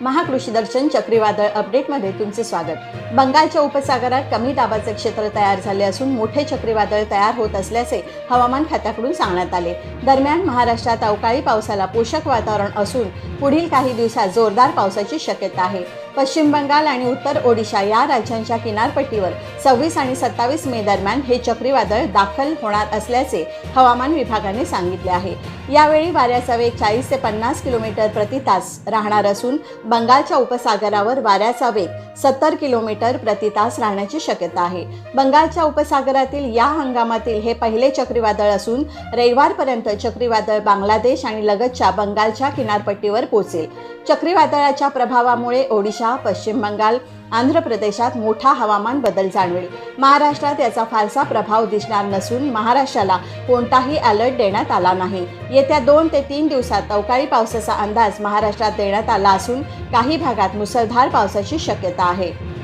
महाकृषी दर्शन चक्रीवादळ अपडेटमध्ये तुमचे स्वागत. बंगालच्या उपसागरात कमी दाबाचे क्षेत्र तयार झाले असून मोठे चक्रीवादळ तयार होत असल्याचे हवामान खात्याकडून सांगण्यात आले. दरम्यान महाराष्ट्रात अवकाळी पावसाला पोषक वातावरण असून पुढील काही दिवसात जोरदार पावसाची शक्यता आहे. पश्चिम बंगाल आणि उत्तर ओडिशा या राज्यांच्या किनारपट्टीवर सव्वीस आणि सत्तावीस मे दरम्यान हे चक्रीवादळ दाखल होणार असल्याचे हवामान विभागाने सांगितले आहे. यावेळी वाऱ्याचा वेग चाळीस ते पन्नास किलोमीटर प्रति तास राहणार असून बंगालच्या उपसागरावर वाऱ्याचा वेग सत्तर किलोमीटर प्रति तास राहण्याची शक्यता आहे. बंगालच्या उपसागरातील या हंगामातील हे पहिले चक्रीवादळ असून रविवारपर्यंत चक्रीवादळ बांगलादेश आणि लगतच्या बंगालच्या किनारपट्टीवर पोहोचेल. चक्रीवादळाच्या प्रभावामुळे ओडिशा पश्चिम बंगाल आंध्र प्रदेशात मोठा हवामान बदल जाणवेल. महाराष्ट्रात याचा फारसा प्रभाव दिसणार नसून महाराष्ट्राला कोणताही अलर्ट देण्यात आला नाही. येत्या दोन ते तीन दिवसात अवकाळी पावसाचा अंदाज महाराष्ट्रात देण्यात आला असून काही भागात मुसळधार पावसाची शक्यता आहे.